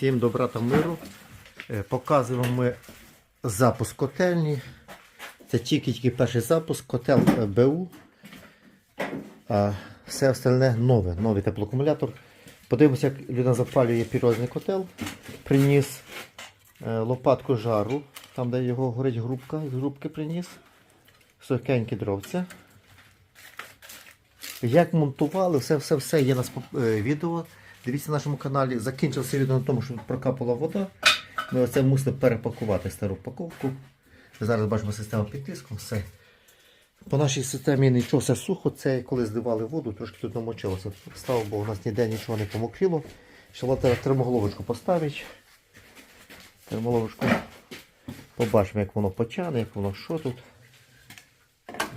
Всім добра та миру. Е, Показуємо ми запуск котельні. Це тільки-тільки перший запуск, котел е, БУ. А все остальне нове, новий теплоакумулятор. Подивимося, як людина запалює пірозний котел. Приніс е, лопатку жару, там де його горить грубка, з грубки приніс. Сухенькі дровця. Як монтували, все, все, все є на спо- е, відео. Дивіться на нашому каналі. Закінчився відео на тому, що прокапала вода. Ми оце мусили перепакувати стару упаковку. Зараз бачимо систему під тиском, все. По нашій системі нічого все сухо. Це коли зливали воду, трошки тут намочилося. Слава Богу, у нас ніде нічого не помокріло. Ще треба термоголовочку поставити. Термоголовочку. Побачимо, як воно почане, як воно що тут.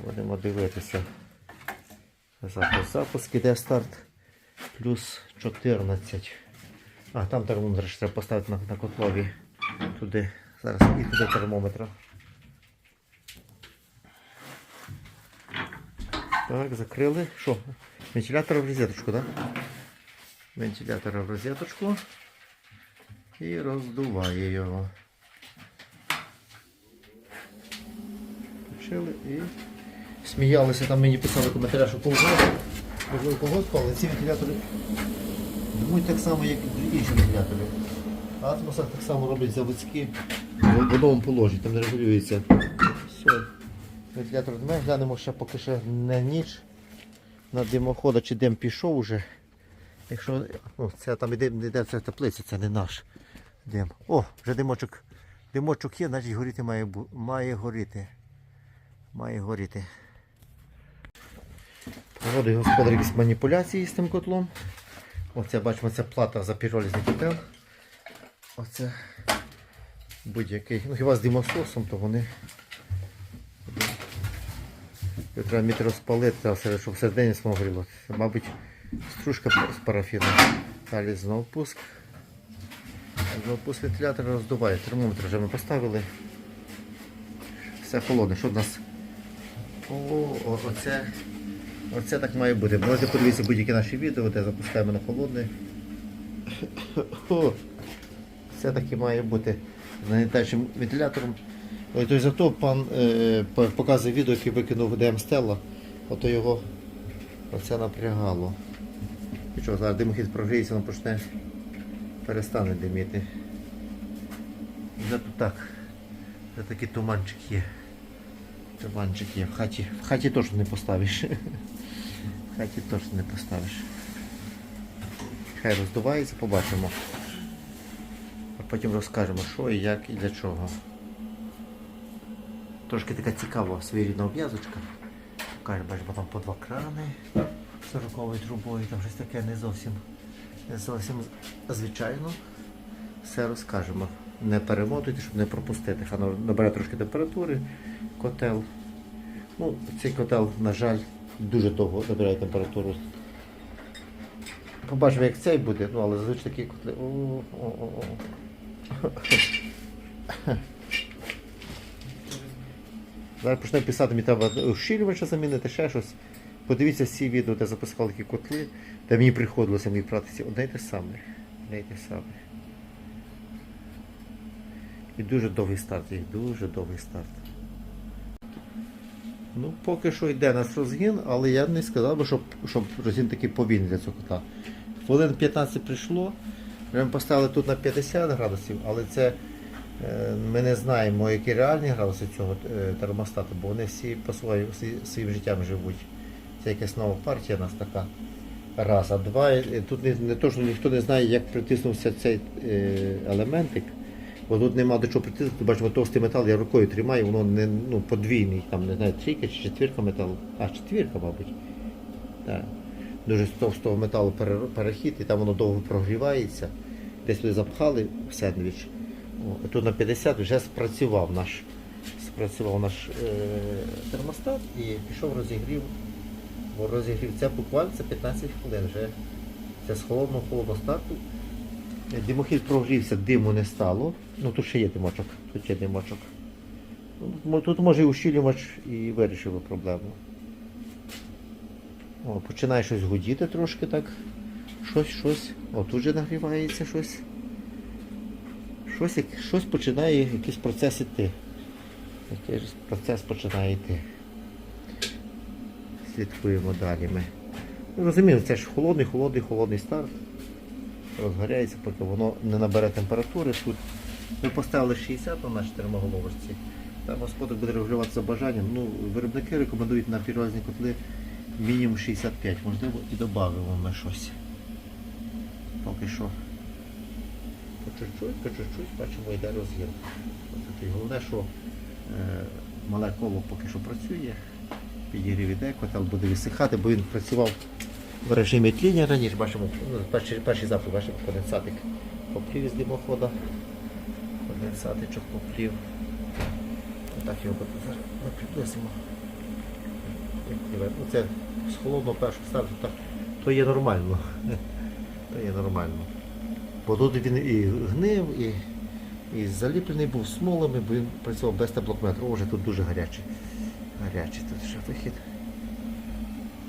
Будемо дивитися. Запуск, запуск іде старт. Плюс 14. А, там термометр ще треба поставити на, на котлові. Туди. Зараз і туди термометра. Так, закрили. Що? Вентилятор в розеточку, так? Да? Вентилятор в розеточку. І роздуває його. Включили і сміялися, там мені писали коментаря, що колгосп, можливо колгосп, але ці вентилятори думають так само, як і інші вентилятори. Атмосах так само роблять заводські в водовому положенні, там не регулюється. Все. Вентилятор дме, глянемо ще поки ще не ніч. На димохода чи дим пішов уже. Якщо ну, це там іде, іде це теплиця, це не наш дим. О, вже димочок. Димочок є, значить горіти має, має горіти. Має горіти. Проводить господар якісь маніпуляції з тим котлом. Оце бачимо, це плата за піролізний котел. Оце будь-який. Ну хіба з димососом, то вони. Його треба вміти розпалити, щоб всередині смогріло. Мабуть, стружка з парафіну. Далі знову пуск. Знову пуск вентилятор роздуває. Термометр вже ми поставили. Все холодне. Що в нас? О, оце, оце так має бути. Можете подивитися будь-які наші відео, де запускаємо на холодне. Це таки має бути з нагнітаючим вентилятором. Ой, то зато пан е, показує відео, яке викинув ДМ Стелла. Ото його оце напрягало. І що, зараз димохід прогріється, воно почне перестане диміти. Тут так. Вже такий туманчик є. Туманчик є. В хаті, в хаті точно не поставиш. В хаті точно не поставиш. Хай роздувається, побачимо. А потім розкажемо, що і як і для чого. Трошки така цікава своєрідна обв'язочка. Каже, бачимо там по два крани 40 трубою, там щось таке не зовсім, не зовсім звичайно. Все розкажемо. Не перемотуйте, щоб не пропустити. Хай набере трошки температури, котел. Ну, цей котел, на жаль, дуже довго набирає температуру. Побачимо, як цей буде, ну але зазвичай такі котли. О, о, о, о. Зараз почне писати, мені треба ущільнювача замінити, ще щось. Подивіться всі відео, де запускали такі котли, де мені приходилося мені братися одне й те саме. Одне й те саме. І дуже довгий старт, їх дуже довгий старт. Ну, поки що йде нас розгін, але я не сказав би, щоб, щоб розгін такий повільний для цього кота. Хвилин 15 прийшло. Ми поставили тут на 50 градусів, але це е, ми не знаємо, які реальні градуси цього е, термостату, бо вони всі по своїм, своїм життям живуть. Це якась нова партія у нас така. Раз, а два, тут не, не то, що ніхто не знає, як притиснувся цей е, елементик. Бо тут нема до чого притиснути, бачимо, товстий метал, я рукою тримаю, воно не ну, подвійний, там не знаю, трійка чи четвірка металу. А, четвірка, мабуть. Так. Дуже з товстого металу перехід, і там воно довго прогрівається. Десь туди запхали в сендвіч. О, тут на 50 вже спрацював наш, спрацював наш е, термостат і пішов розігрів. Бо розігрів це буквально це 15 хвилин вже. Це з холодного холодного старту. Димохід прогрівся, диму не стало. Ну тут ще є димочок, тут є димочок. Тут може і ущільнювач і вирішив проблему. О, починає щось гудіти трошки так. Щось, щось. О, тут же нагрівається щось. щось, щось починає, якийсь процес іти. Якийсь процес починає йти. Слідкуємо далі ми. Розуміємо, це ж холодний, холодний, холодний старт. Розгоряється, поки воно не набере температури. Тут ми поставили 60 на нашій термоголовочці. Там господар буде регулювати за бажанням. Ну, виробники рекомендують на пірозні котли мінімум 65. Можливо, і додамо ми щось. Поки що. По чуть-чуть, по чуть-чуть бачимо, йде і Головне, що е, мале коло поки що працює. Підігрів іде, котел буде висихати, бо він працював в режимі тління раніше. Бачимо, ну, перший, перший запах, бачимо, конденсатик поплів з димохода. Конденсатичок поплів. Отак його приблизимо. Як Ну, це з холодного першого старту, так, то є нормально. То є нормально. Бо тут він і гнив, і, і заліплений був смолами, бо він працював без теплокметру. О, вже тут дуже гарячий. Гарячий тут ще вихід.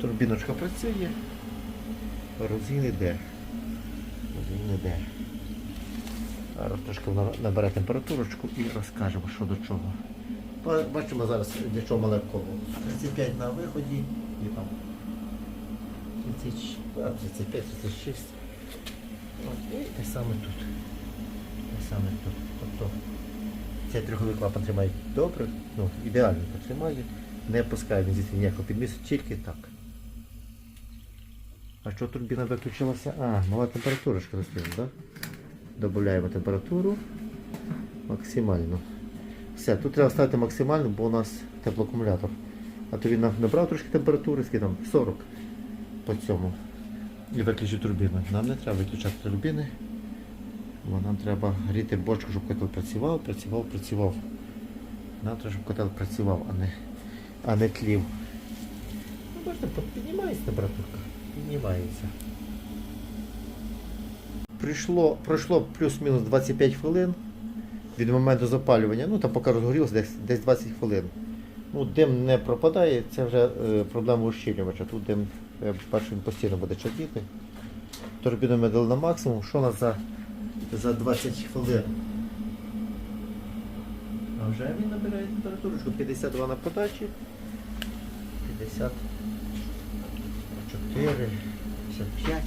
Турбіночка працює. Розгін іде. Розгін іде. Зараз трошки вона набере температурочку і розкажемо, що до чого. Бачимо зараз, для чого мале 35 на виході і там 35, 36. І те саме тут. Те саме тут. Тобто цей трьоховий клапан добре, ну, ідеально потримає, не пускає він ніякого підмісу, тільки так. А що турбіна виключилася? А, мала температурочка розповім, так? Да? Додаємо температуру максимально. Все, тут треба ставити максимально, бо у нас теплоакумулятор. А то він набрав трошки температури, скільки там 40 по цьому. І виключив турбіну. Нам не треба виключати турбіни. Бо нам треба гріти бочку, щоб котел працював, працював, працював. Нам треба, щоб котел працював, а не, а не тлів. Ну, бачите, піднімається температурка. Піднімається. Прийшло, пройшло плюс-мінус 25 хвилин від моменту запалювання. Ну там поки розгорілося десь, десь 20 хвилин. Ну, дим не пропадає, це вже е, проблема ущільнювача. Тут дим, бачу, він постійно буде чадіти. Турбіну ми дали на максимум. Що у нас за, за 20 хвилин? А вже він набирає температурочку 52 на подачі. 54, 55.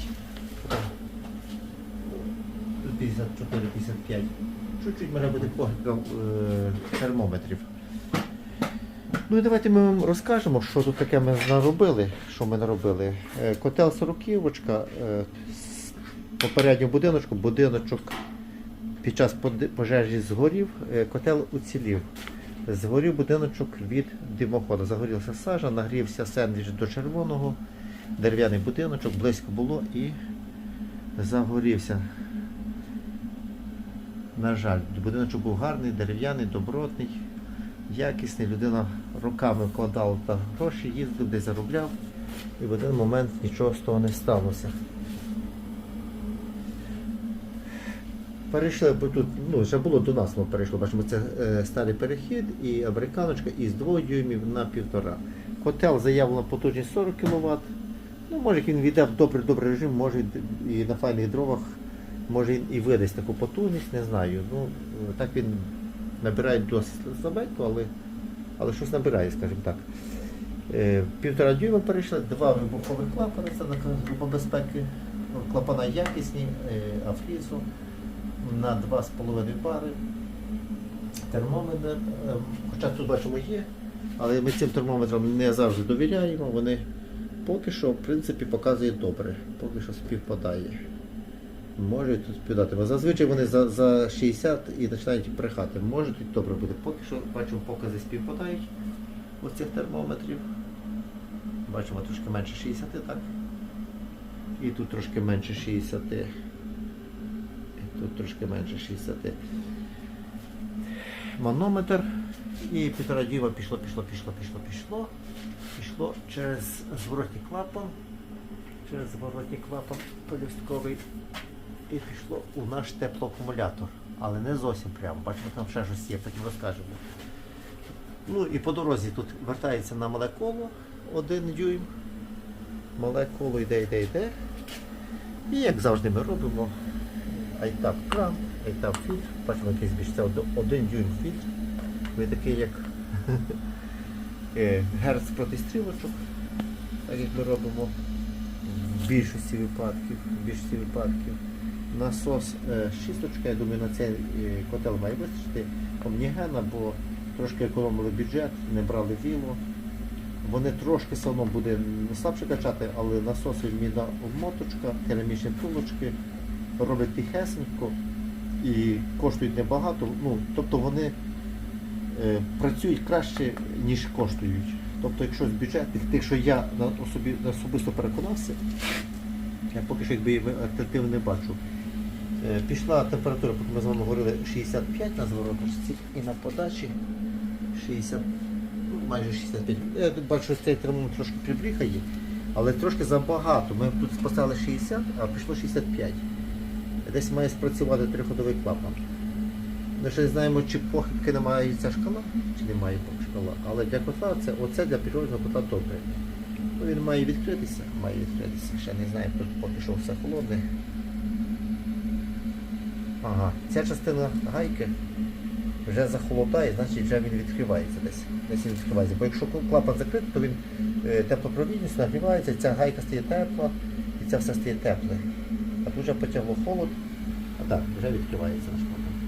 54, 55. Чуть-чуть мене буде похибка е, термометрів. Ну і давайте ми вам розкажемо, що тут таке ми наробили. Що ми наробили. Е, Котел 40 е, з попереднього будиночку, будиночок під час пожежі згорів, котел уцілів. Згорів будиночок від димоходу. Загорілася сажа, нагрівся сендвіч до червоного, дерев'яний будиночок, близько було і загорівся. На жаль, будиночок був гарний, дерев'яний, добротний, якісний. Людина роками вкладала та гроші, їздив, десь заробляв. І в один момент нічого з того не сталося. Перейшли, тут, ну, вже було до нас, ми перейшло, бачимо, це е, старий перехід і американочка із 2 дюймів на 1,5. Котел заявлено потужність 40 кВт. Ну, може він війде в добрий добрий режим, може і на файних дровах, може і видасть таку потужність, не знаю. Ну, так він набирає досить слабенько, але, але щось набирає, скажімо так. Е, Півтора дюйма перейшли, два вибухових клапани, це на група безпеки. Клапана якісні, е, афлісу на 2,5 бари. Термометр, е, хоча тут бачимо є, але ми цим термометрам не завжди довіряємо, вони поки що в принципі показують добре, поки що співпадає. Можуть тут співдати. Бо зазвичай вони за, за 60 і починають брехати. Може тут добре буде. Поки що бачимо, покази співпадають оцих термометрів. Бачимо трошки менше 60, так? І тут трошки менше 60. І тут трошки менше 60. Манометр. І півтора дюйма пішло, пішло, пішло, пішло, пішло. Пішло через зворотній клапан. Через зворотній клапан полюстковий. І пішло у наш теплоакумулятор. Але не зовсім прямо. Бачимо, там ще щось є, потім розкажемо. Ну і по дорозі тут вертається на мале коло, один дюйм. Мале коло йде, йде, йде. І як завжди ми робимо. Айтап кран, там фільтр, бачимо якийсь більш це од- один дюйм фільтр. Він такий як герц проти стрілочок, так як ми робимо в більшості випадків. В більшості випадків. Насос е, шісточка, я думаю, на цей е, котел має вистачити Омнігена, бо трошки економили бюджет, не брали віло. Вони трошки все одно буде слабше качати, але насос відмінна обмоточка, керамічні втулочки, роблять тихесенько і коштують небагато. Ну, тобто вони е, працюють краще, ніж коштують. Тобто, якщо з бюджетних, тих, що я на особі, на особисто переконався, я поки що якби альтернативи не бачу. Е, Пішла температура, поки ми з вами говорили, 65 на звороточці і на подачі 60, ну, майже 65. Я бачу, що цей термометр трошки прибріхає, але трошки забагато. Ми тут поставили 60, а пішло 65. Десь має спрацювати триходовий клапан. Ми ще не знаємо, чи похибки немає ця шкала, чи немає шкала. Але для котла це оце для підрозного котла добре. Ну, він має відкритися, має відкритися. Ще не знаю, поки що все холодне. Ага, ця частина гайки вже захолодає, значить вже він відкривається десь. Десь він відкривається. Бо якщо клапан закритий, то він е, теплопровідність нагрівається, ця гайка стає тепла і це все стає тепле. А тут вже потягло холод, а так, вже відкривається.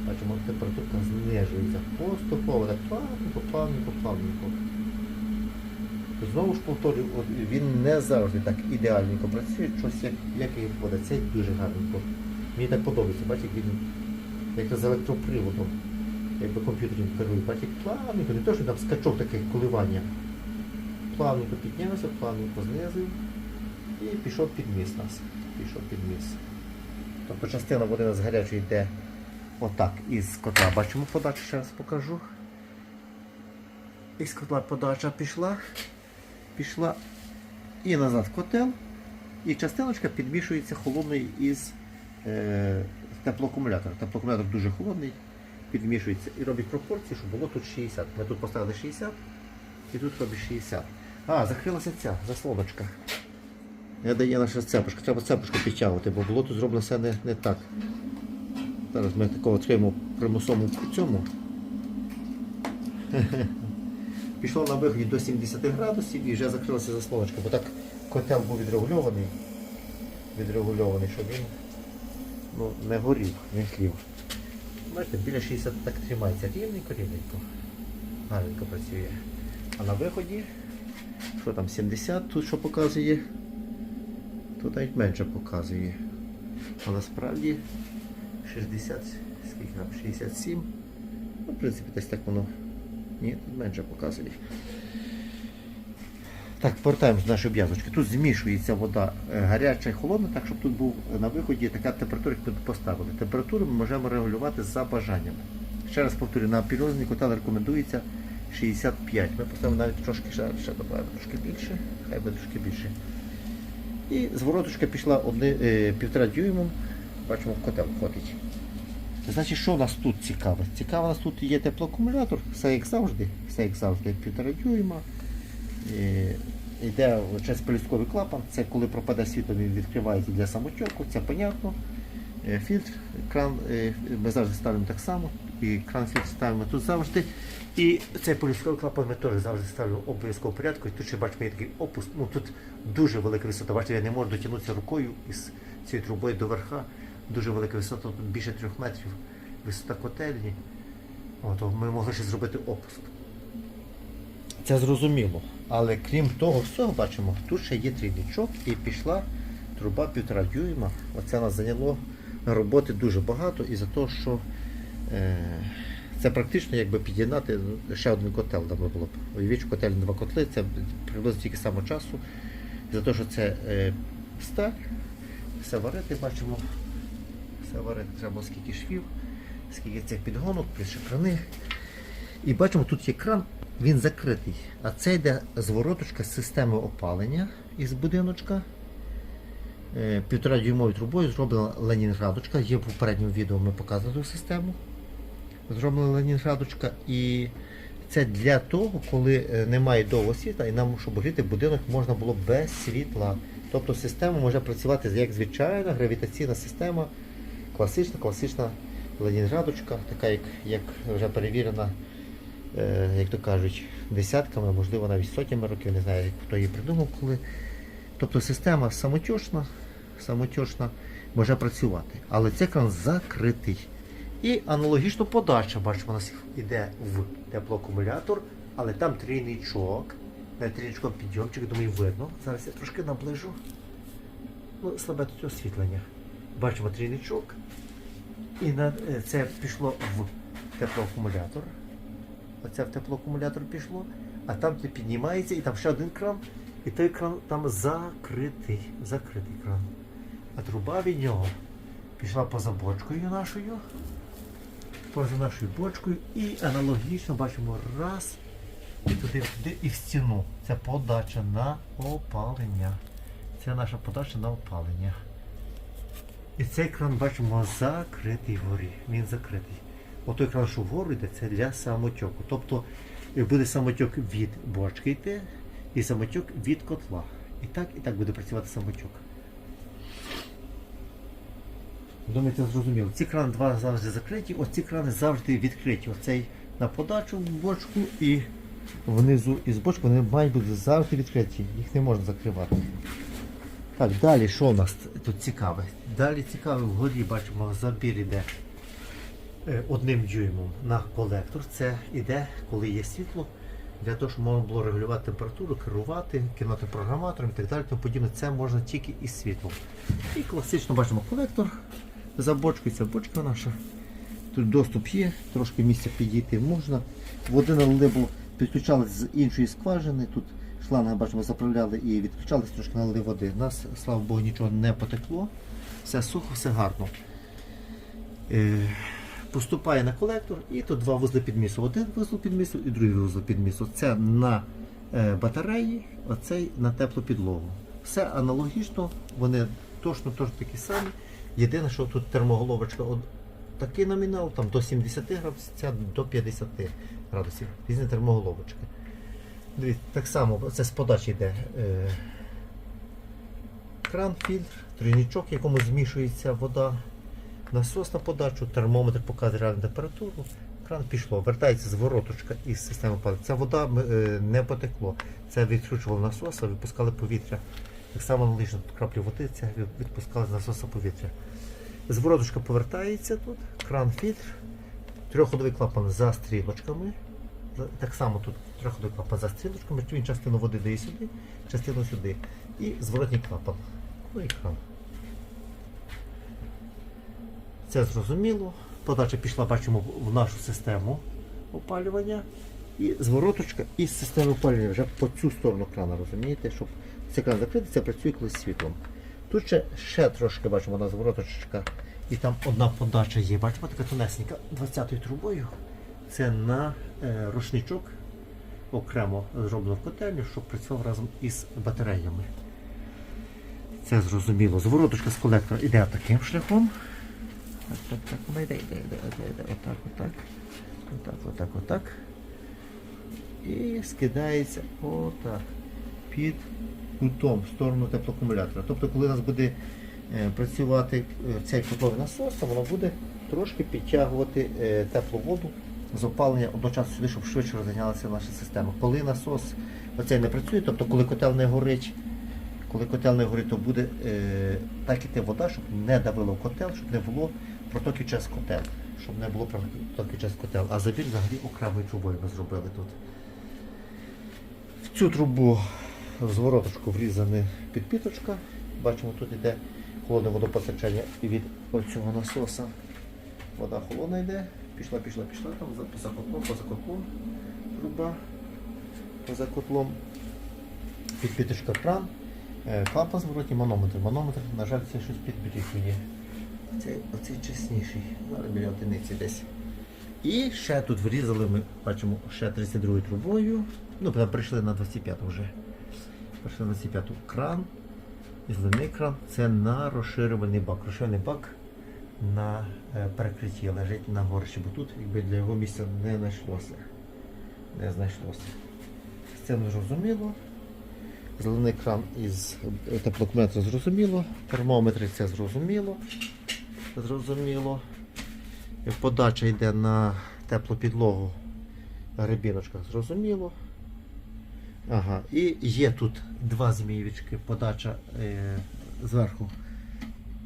Бачимо, температурка знижується поступово, так плавненько, плавненько, плавненько. Знову ж повторюю, він не завжди так ідеальненько працює, щось як, як і виходить. Це дуже гарненько. Мені так подобається, бачите, він як з електроприводом, якби комп'ютером керує, бачите, плавненько, не то, що там скачок таких коливання. Плавненько піднявся, плавненько знизив і пішов під міст нас. Пішов під міст. Тобто частина води нас гарячої йде отак із котла. Бачимо подачу, ще раз покажу. Із котла подача пішла, пішла і назад котел. І частиночка підмішується холодною із е, теплоакумулятора. Теплоакумулятор дуже холодний, підмішується і робить пропорції, щоб було тут 60. Ми тут поставили 60 і тут робить 60. А, закрилася ця заслоночка. Не дає наша цепочка. Треба цепочку підтягувати, бо було тут зроблено все не, не так. Зараз ми такого отримаємо примусовому цьому. Пішло на виході до 70 градусів і вже закрилася заслоночка, бо так котел був відрегульований, відрегульований, щоб він ну, не горів, не хлів. Бачите, біля 60 так тримається рівненько, рівненько. Гарненько працює. А на виході, що там, 70 тут що показує, тут навіть менше показує. А насправді 60, скільки там, 67. Ну, в принципі, десь так воно. Ні, тут менше показує. Так, повертаємось до нашої обв'язочки. Тут змішується вода е, гаряча і холодна, так щоб тут був на виході така температура, яку ми тут поставили. Температуру ми можемо регулювати за бажанням. Ще раз повторюю, на пірозний котел рекомендується 65. Ми поставимо навіть трошки ще, ще додаємо трошки більше, хай буде трошки більше. І звороточка пішла одни, е, півтора дюймом, бачимо, котел входить. Значить, що нас тут? Цікаво, у нас тут є теплоакумулятор, все як завжди, все як завжди, півтора дюйма. Е, Йде через полістковий клапан, це коли пропаде світло, він відкривається для самотьоку, це понятно. Е, Фільтр, кран е, ми завжди ставимо так само, і кран фільтр ставимо тут завжди. І цей полістковий клапан ми теж завжди ставлю в обов'язково порядку. І тут ще бачимо є такий опуск. Ну тут дуже велика висота. Бачите, я не можу дотягнутися рукою із цією трубою до верха. Дуже велика висота, тут більше трьох метрів. Висота котельні. От, ми могли ще зробити опуск. Це зрозуміло. Але крім того всього, бачимо, тут ще є трійничок і пішла труба півтора дюйма. Оце нас зайняло роботи дуже багато із-за того, що е, це практично якби під'єднати ще один котел давно було б. Уявіть, що котельні два котли, це приблизно тільки само часу. За те, що це е, сталь, все варити, бачимо, все варити треба скільки швів, скільки цих підгонок, ще. І бачимо, тут є кран, він закритий. А це йде звороточка з системи опалення із будиночка. Е, Півтора дюймовою трубою зроблена ленінградочка. Є в попередньому відео ми показували цю систему. Зроблена ленінградочка. І це для того, коли е, немає довго світла, і нам, щоб гріти будинок, можна було без світла. Тобто система може працювати як звичайна гравітаційна система, класична, класична Ленінградочка, така як, як вже перевірена, е, як то кажуть, десятками, можливо навіть сотнями років, не знаю, хто її придумав коли. Тобто система самотьочна, самотьочна може працювати. Але цей кран закритий. І аналогічно подача, бачимо, у нас йде в теплоакумулятор, але там трійничок. На трійничком підйомчик, думаю, видно. Зараз я трошки наближу. Ну, слабе тут освітлення. Бачимо. І на, е, це пішло в теплоакумулятор. Оце в теплоакумулятор пішло, а там це піднімається і там ще один кран. І той кран там закритий. Закритий кран. А труба від нього пішла поза бочкою нашою. Поза нашою бочкою. І аналогічно бачимо раз. І туди, туди і в стіну. Це подача на опалення. Це наша подача на опалення. І цей кран бачимо закритий вгорі. Він закритий. Отой кран, що вгору йде, це для самотьоку. Тобто е, буде самотьок від бочки йти і самотьок від котла. І так, і так буде працювати самотьок. Думаєте, зрозуміло. Ці крани два завжди закриті, оці крани завжди відкриті. Оцей на подачу в бочку і внизу із бочки вони мають бути завжди відкриті. Їх не можна закривати. Так, далі що у нас тут цікаве? Далі цікаве, вгорі бачимо, забір іде е, одним дюймом на колектор. Це іде, коли є світло, для того, щоб можна було регулювати температуру, керувати, керувати програматором і так далі. Тому подібне. Це можна тільки із світлом. І класично бачимо колектор за бочкою, бочка наша. Тут доступ є, трошки місця підійти можна. Води налили, бо підключались з іншої скважини. Тут шланги бачимо, заправляли і відключались, трошки налили води. У нас, слава Богу, нічого не потекло. Все сухо, все гарно. Е, поступає на колектор і тут два вузли підмісу. Один вузол підмісу і другий вузол підмісу. Це на е, батареї, оцей на теплу підлогу. Все аналогічно, вони точно точно такі самі. Єдине, що тут термоголовочка такий номінал, там до 70 градусів, ця до 50 градусів. Різні термоголовочки. Дивіться, так само це з подачі йде е, кран, фільтр, тройничок, в якому змішується вода, насос на подачу, термометр показує реальну температуру. Кран пішло, вертається звороточка із системи опалення. Ця вода е, не потекло. Це відкручував насос, а випускали повітря. Так само аналогічно тут краплі води це відпускали з насоса повітря. Звороточка повертається тут, кран фільтр, трьохходовий клапан за стрілочками. Так само тут трьохходовий клапан за стрілочками, він частину води дає сюди, частину сюди. І зворотній клапан. Ну і кран. Це зрозуміло. Подача пішла, бачимо, в нашу систему опалювання. І звороточка із системи опалювання вже по цю сторону крана, розумієте? Щоб цей кран закритий, це працює коли з світлом. Тут ще, ще трошки бачимо на звороточка. І там одна подача є. Бачимо, така тонесенька 20-ю трубою. Це на е, рушничок окремо зроблено в котельню, щоб працював разом із батареями. Це зрозуміло. Звороточка з колектора йде таким шляхом. Так, так, так, вона йде, йде, йде, йде, йде. Отак, отак. Отак, отак, отак. І скидається отак. Під кутом в сторону теплоакумулятора. Тобто, коли у нас буде е, працювати е, цей котловий насос, то воно буде трошки підтягувати е, теплу воду з опалення одночасно сюди, щоб швидше розганялася наша система. Коли насос оцей не працює, тобто коли котел не горить, коли котел не горить, то буде е, так іти вода, щоб не давило в котел, щоб не було протоків через котел. Щоб не було протоків через котел. А забір взагалі окремою трубою ми зробили тут. В цю трубу звороточку врізана підпіточка. Бачимо, тут йде холодне водопостачання від цього насоса. Вода холодна йде, пішла, пішла, пішла, там за, поза котлом, поза котлом труба, поза котлом. Підпіточка кран, е, клапан зворотній, манометр. Манометр, на жаль, це щось підберіг. Цей, оцей чесніший, зараз біля одиниці десь. І ще тут врізали ми, бачимо, ще 32 трубою. Ну, прийшли на 25 вже. Прийшли на 25 кран. І кран це на розширювальний бак. Розширювальний бак на е, перекритті лежить на горщі, бо тут якби для його місця не знайшлося. Не знайшлося. З зрозуміло. Зелений кран із е, теплокметра зрозуміло. Термометри це зрозуміло. Зрозуміло. Подача йде на теплу підлогу. Гребіночка, зрозуміло. Ага, і є тут два змійвички. Подача е, зверху.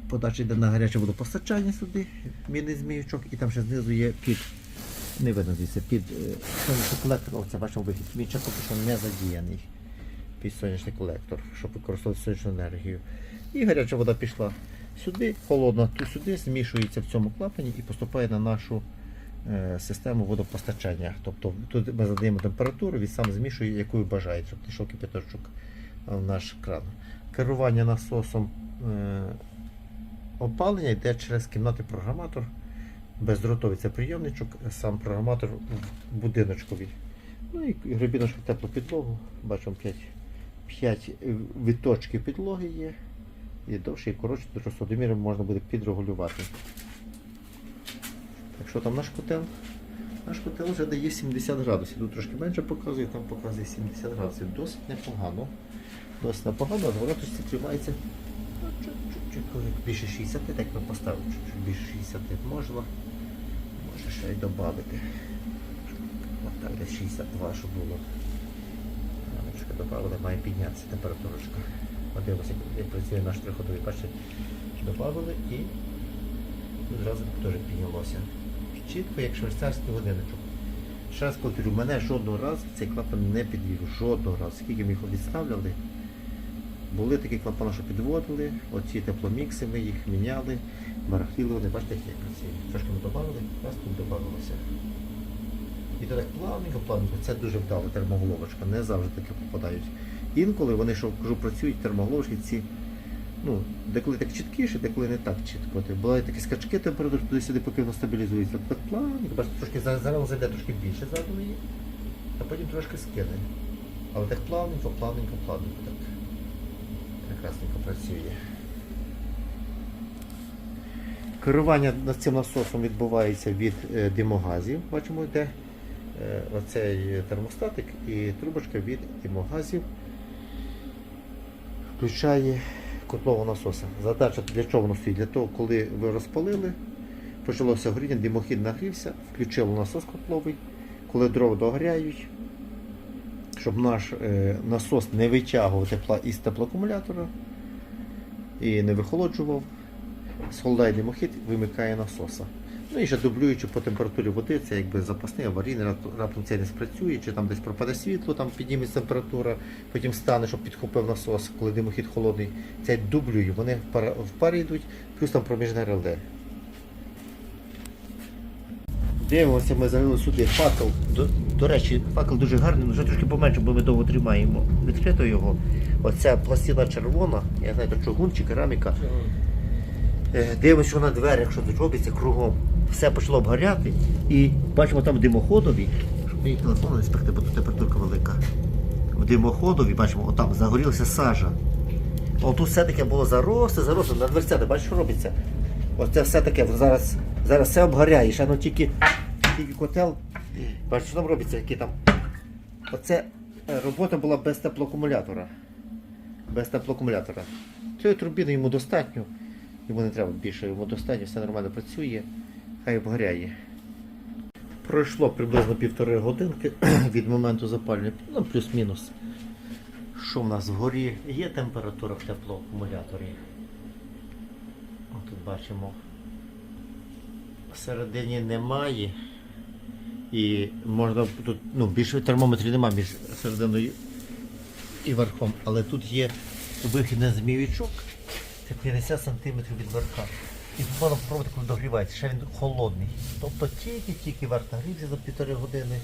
Подача йде на гаряче водопостачання сюди, мінний змійчок, і там ще знизу є під. Не видно звідси, під е, сонячний колектор, оце бачимо вихід. Змійчак поки що не задіяний під сонячний колектор, щоб використовувати сонячну енергію. І гаряча вода пішла сюди, холодна тут сюди, змішується в цьому клапані і поступає на нашу е, систему водопостачання. Тобто тут ми задаємо температуру, він сам змішує, якою бажає, щоб пішов кипяточок в наш кран. Керування насосом е, опалення йде через кімнатний програматор. Бездротовий це прийомничок, сам програматор в будиночкові. Ну і грибіночка теплу підлогу. Бачимо 5, 5 виточків підлоги є. І довше, і коротше, до 600 можна буде підрегулювати. Так що там наш котел? Наш котел вже дає 70 градусів. Тут трошки менше показує, там показує 70 градусів. Досить непогано. Досить непогано, а зворотності тримається чуть-чуть, більше 60, так ми поставимо чуть-чуть більше 60 можна. Може ще й додати. Так десь 62, щоб було. Трошки додали, має піднятися температурочка. Подивимося, як працює наш триходовий. Бачите, додали і одразу теж піднялося. Чітко, як швейцарський годинничок. Ще раз повторю, мене жодного разу цей клапан не підвів. Жодного разу. Скільки ми їх відставляли. Були такі клапани, що підводили, оці тепломікси ми їх міняли, барахліли вони, бачите, як працює. Трошки ми додали, раз тут додавалося. І то так плавненько, плавненько, це дуже вдало термоголовочка, не завжди таке попадають. Інколи вони, що кажу, працюють термоголовочки ці, ну, деколи так чіткіше, деколи не так чітко. Бувають такі скачки температури туди-сюди, поки воно стабілізується. Так плавненько, бачите, трошки зараз зайде трошки більше задуму її, а потім трошки скине. Але так плавненько, плавненько, плавненько так. Прекрасненько працює. Керування над цим насосом відбувається від е, димогазів. Бачимо, де е, оцей термостатик і трубочка від димогазів включає котлового насоса. Задача для чого воно стоїть? Для того, коли ви розпалили, почалося горіння, димохід нагрівся, включило насос котловий, коли дрова догоряють, щоб наш е, насос не витягував тепла із теплоакумулятора і не вихолоджував. Схолодає димохід, вимикає насоса. Ну і ще дублюючи по температурі води, це якби запасний аварійний, раптом- це не спрацює, чи там десь пропаде світло, там підніметься температура, потім стане, щоб підхопив насос, коли димохід холодний. Це дублює, вони в парі йдуть, плюс там проміжне реле. Дивимося, ми залили сюди факел. До, до речі, факел дуже гарний, вже трошки поменше, бо ми довго тримаємо. Відкрито його. Оця пластина червона, я знаю, то чугун чи кераміка. Е, Дивимося, на дверях, що тут робиться кругом. Все почало обгоряти. І бачимо там димоходові. Мій телефон не спекти, бо тут температурка велика. В димоходові, бачимо, отам загорілася сажа. Отут все таке було заросле, заросле, на дверця, ти бачиш, що робиться? Оце все таке, зараз, зараз все обгоряє, ще ну тільки, тільки котел. Бачиш, що там робиться, які там. Оце е, робота була без теплоакумулятора. Без теплоакумулятора. Цієї турбіни йому достатньо. Йому не треба більше, йому достатньо, все нормально працює, хай обгоряє. Пройшло приблизно півтори годинки від моменту запалення, ну плюс-мінус. Що в нас вгорі? Є температура в теплоакумуляторі. Тут бачимо. Всередині немає. І можна тут ну, більше термометрів немає між серединою і верхом, але тут є вихідний змійовичок. Це 50 см від верха. І тут можна спробувати, коли догрівається, ще він холодний. Тобто тільки-тільки верх нагрівся за півтори години.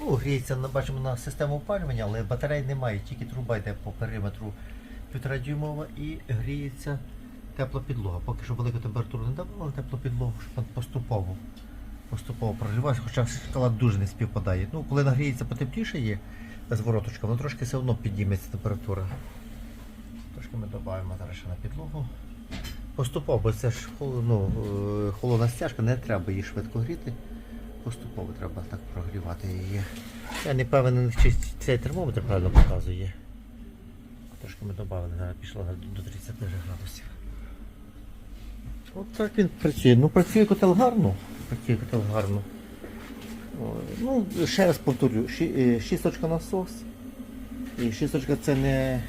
Ну, гріється, на- бачимо на систему опалювання, але батарей немає, тільки труба йде по периметру півтора дюймова і гріється тепла підлога. Поки що велику температуру не давали, теплу підлогу, щоб поступово, поступово прогрівався, хоча шкала дуже не співпадає. Ну, коли нагріється потепліше є звороточка, воно трошки все одно підніметься температура. Трошки ми додаємо зараз ще на підлогу. Поступово, бо це ж ну, е, холодна стяжка, не треба її швидко гріти. Поступово треба так прогрівати її. Я не певен, чи цей термометр правильно показує. Трошки ми додали, пішло до 30 градусів. От так він працює. Ну працює котел гарно. Працює котел гарно. Ну, ще раз повторю, е, шісточка насос. І шісточка це не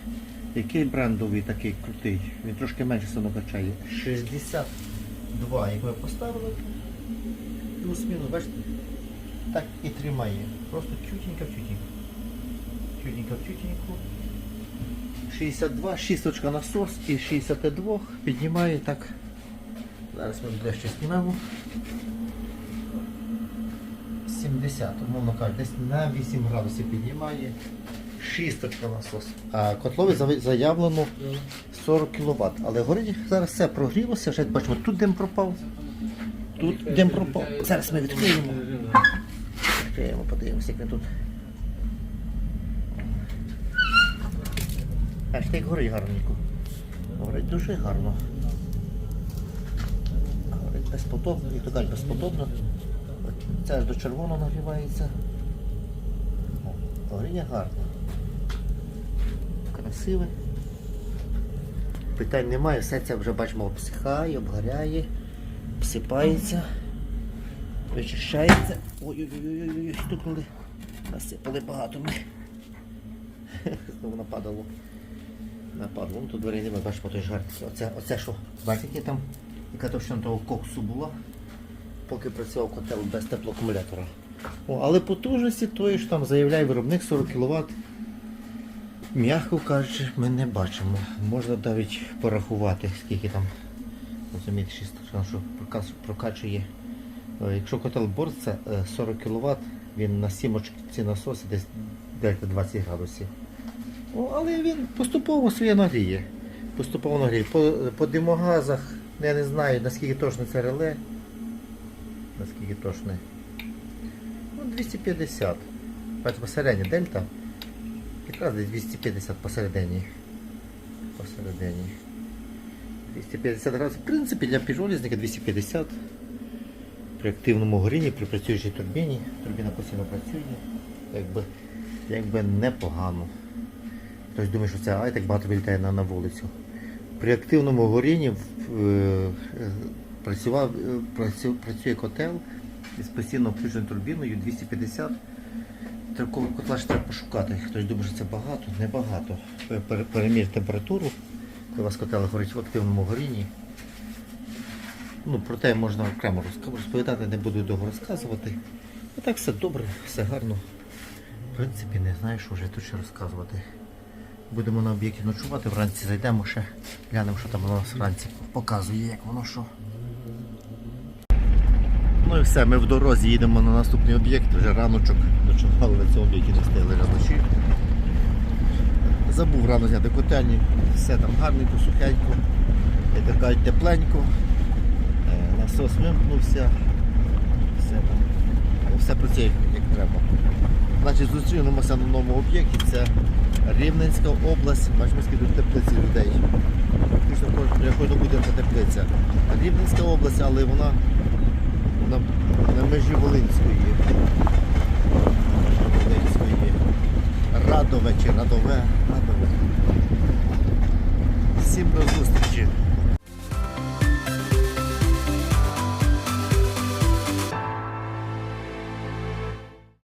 який брендовий такий крутий. Він трошки менше все накачає. 62, як ми поставили. Плюс-мінус, бачите? Так і тримає. Просто чутенько чутенько. Чутенько чутенько. 62, шісточка насос і 62 піднімає так. Зараз ми дещо знімемо. 70, умовно кажучи, десь на 8 градусів піднімає. Шісточка насос. А котлові заявлено 40 кВт. Але горить зараз все прогрілося, вже бачимо, тут дим пропав. Тут дим пропав. Зараз ми відкриємо. Відкриємо, подивимося, як він тут. Аж так горить гарненько. Горить дуже гарно. Безподобно, як то кажуть, безподобно. Це аж до червоного нагрівається. Горіння гарно. Красиве. Питань немає, все це вже бачимо обсихає, обгоряє, обсипається, вичищається. Ой-ой-ой, стукнули. Насипали багато ми. Знову нападало. Нападло. Ну, тут дверей немає, бачимо той жарт. Оце, оце що, бачите, там, яка товщина того коксу була, поки працював котел без теплоакумулятора. О, але потужності тої ж там заявляє виробник 40 кВт. М'яко кажучи, ми не бачимо. Можна навіть порахувати, скільки там, розумієте, 6 що прокачує. Е, Якщо котел борт це е, 40 кВт, він на сімочці насосі десь 20 градусів. О, але він поступово своє нагріє. Поступово нагріє. По, по димогазах, я не знаю, наскільки точно це реле. Наскільки точно. Ну, 250. Бачите, посередині дельта. Якраз десь 250 посередині. Посередині. 250 градусів. В принципі, для піжолізника 250. При активному горінні, при працюючій турбіні. Турбіна постійно працює. Якби, якби непогано. Хтось думає, що це ай так багато вилітає на, на вулицю. При активному горінні працював, е, працює котел із постійно включеною турбіною 250. Такого котла ж треба пошукати. Хтось думає, що це багато, небагато. Пер- пер- температуру, коли у вас котел горить в активному горінні. Ну, про те можна окремо розповідати, не буду довго розказувати. І так все добре, все гарно. В принципі, не знаю, що вже тут ще розказувати. Будемо на об'єкті ночувати, вранці зайдемо ще, глянемо, що там у нас вранці показує, як воно що. Ну і все, ми в дорозі їдемо на наступний об'єкт, вже раночок ночували на цьому об'єкті, не стояли глядачі. Забув рано зняти котельні, все там гарненько, сухенько, як кажуть, тепленько. Е, Насос вимкнувся, все там, все працює як треба. Значить, зустрінемося на новому об'єкті, це Рівненська область, бачимо, скільки тут теплиці людей. Фактично кожна будинка теплиця. Рівненська область, але вона на, на межі Волинської. Волинської. Радове чи Радове. Радове. Всім до зустрічі!